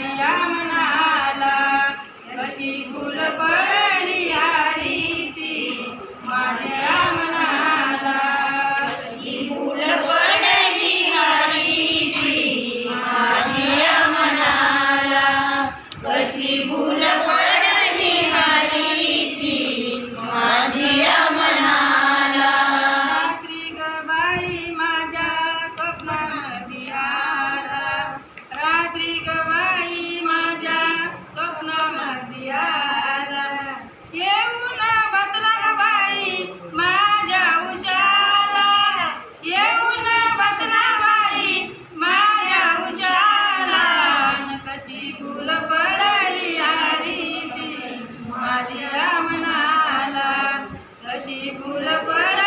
माझ्या मनाला. कशी फुल पड कशी